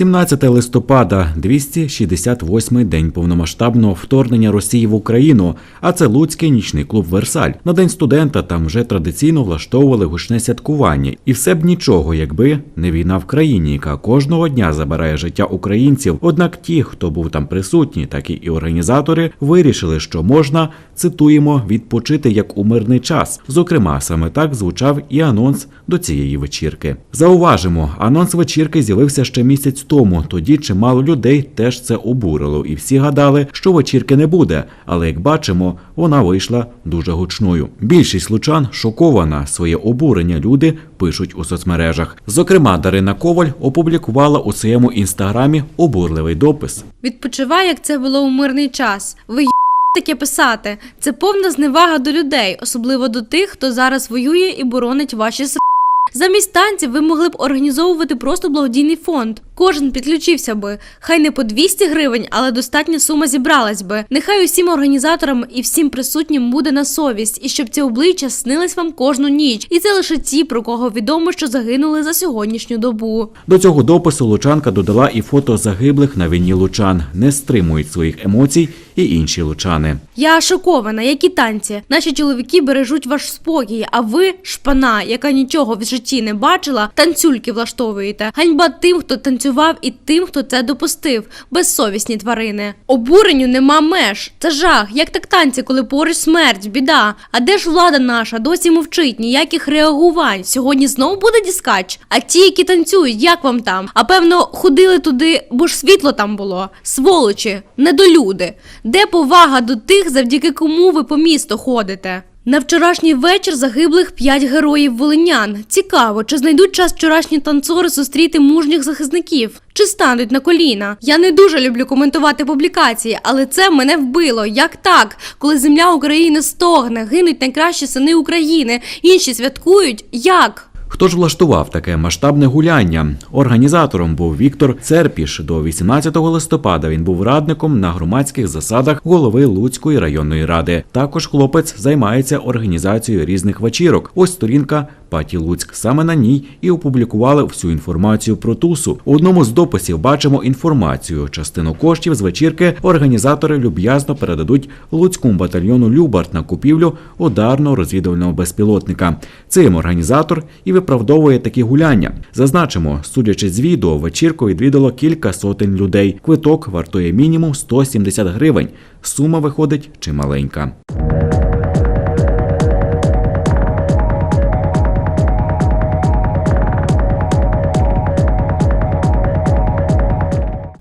17 листопада, 268-й день повномасштабного вторгнення Росії в Україну. А це Луцький нічний клуб Версаль. На день студента там вже традиційно влаштовували гучне святкування, і все б нічого, якби не війна в країні, яка кожного дня забирає життя українців. Однак ті, хто був там присутній, так і організатори, вирішили, що можна цитуємо відпочити як у мирний час. Зокрема, саме так звучав і анонс до цієї вечірки. Зауважимо, анонс вечірки з'явився ще місяць тому. Тоді чимало людей теж це обурило, і всі гадали, що вечірки не буде. Але як бачимо, вона вийшла дуже гучною. Більшість лучан шокована. Своє обурення люди пишуть у соцмережах. Зокрема, Дарина Коваль опублікувала у своєму інстаграмі обурливий допис. Відпочивай, як це було у мирний час. Ви таке писати. Це повна зневага до людей, особливо до тих, хто зараз воює і боронить ваші с. Замість танців ви могли б організовувати просто благодійний фонд. Кожен підключився би. Хай не по 200 гривень, але достатня сума зібралась би. Нехай усім організаторам і всім присутнім буде на совість, і щоб ці обличчя снились вам кожну ніч. І це лише ті, про кого відомо, що загинули за сьогоднішню добу. До цього допису Лучанка додала і фото загиблих на війні лучан. Не стримують своїх емоцій і інші лучани. Я шокована, які танці. Наші чоловіки бережуть ваш спокій, а ви, шпана, яка нічого в житті не бачила, танцюльки влаштовуєте. Ганьба тим, хто танцював, і тим, хто це допустив. Безсовісні тварини. Обуренню нема меж. Це жах. Як так танці, коли поруч смерть, біда. А де ж влада наша? Досі мовчить, ніяких реагувань. Сьогодні знову буде діскач. А ті, які танцюють, як вам там? А певно, ходили туди, бо ж світло там було. Сволочі, недолюди. Де повага до тих, завдяки кому ви по місту ходите? На вчорашній вечір загиблих п'ять героїв волинян. Цікаво, чи знайдуть час вчорашні танцори зустріти мужніх захисників? Чи стануть на коліна? Я не дуже люблю коментувати публікації, але це мене вбило. Як так? Коли земля України стогне, гинуть найкращі сини України, інші святкують. Як? Хто ж влаштував таке масштабне гуляння? Організатором був Віктор Церпіш. До 18 листопада він був радником на громадських засадах голови Луцької районної ради. Також хлопець займається організацією різних вечірок. Ось сторінка Паті Луцьк. Саме на ній і опублікували всю інформацію про тусу. У одному з дописів бачимо інформацію. Частину коштів з вечірки організатори люб'язно передадуть Луцькому батальйону Любарт на купівлю ударного розвідувального безпілотника. Цим організатор і виправдовує такі гуляння. Зазначимо, судячи з відео, вечірку відвідало кілька сотень людей. Квиток вартує мінімум 170 гривень. Сума виходить чималенька.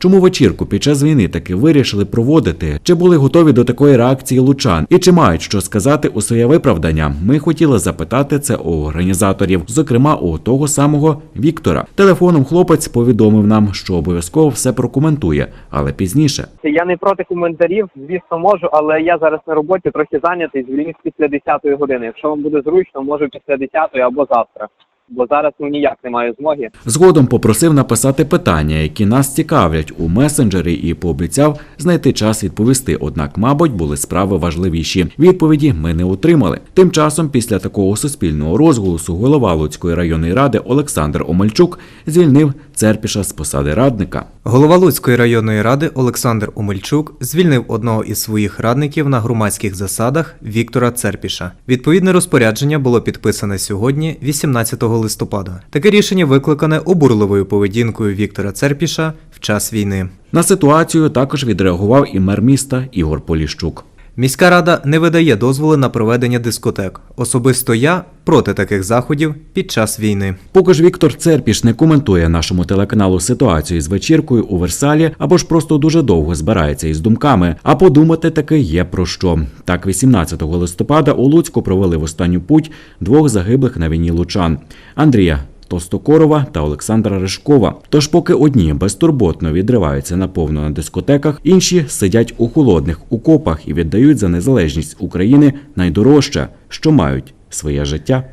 Чому вечірку під час війни таки вирішили проводити? Чи були готові до такої реакції лучан? І чи мають що сказати у своє виправдання? Ми хотіли запитати це у організаторів, зокрема у того самого Віктора. Телефоном хлопець повідомив нам, що обов'язково все прокоментує, але пізніше. Я не проти коментарів, звісно, можу, але я зараз на роботі трохи зайнятий, звільнюсь після 10-ї години. Якщо вам буде зручно, можу після 10-ї або завтра. Бо зараз ну ніяк не маю змоги. Згодом попросив написати питання, які нас цікавлять у месенджері, і пообіцяв знайти час відповісти. Однак, мабуть, були справи важливіші. Відповіді ми не отримали. Тим часом, після такого суспільного розголосу, голова Луцької районної ради Олександр Омельчук звільнив Церпіша з посади радника. Голова Луцької районної ради Олександр Омельчук звільнив одного із своїх радників на громадських засадах Віктора Церпіша. Відповідне розпорядження було підписане сьогодні, 18 листопада. Таке рішення викликане обурливою поведінкою Віктора Церпіша в час війни. На ситуацію також відреагував і мер міста Ігор Поліщук. Міська рада не видає дозволи на проведення дискотек. Особисто я проти таких заходів під час війни. Поки ж Віктор Церпіш не коментує нашому телеканалу ситуацію з вечіркою у Версалі, або ж просто дуже довго збирається із думками. А подумати таки є про що. Так, 18 листопада у Луцьку провели в останню путь двох загиблих на війні лучан Андрія. Тостокорова та Олександра Ришкова. Тож, поки одні безтурботно відриваються наповно на дискотеках, інші сидять у холодних окопах і віддають за незалежність України найдорожче, що мають своє життя.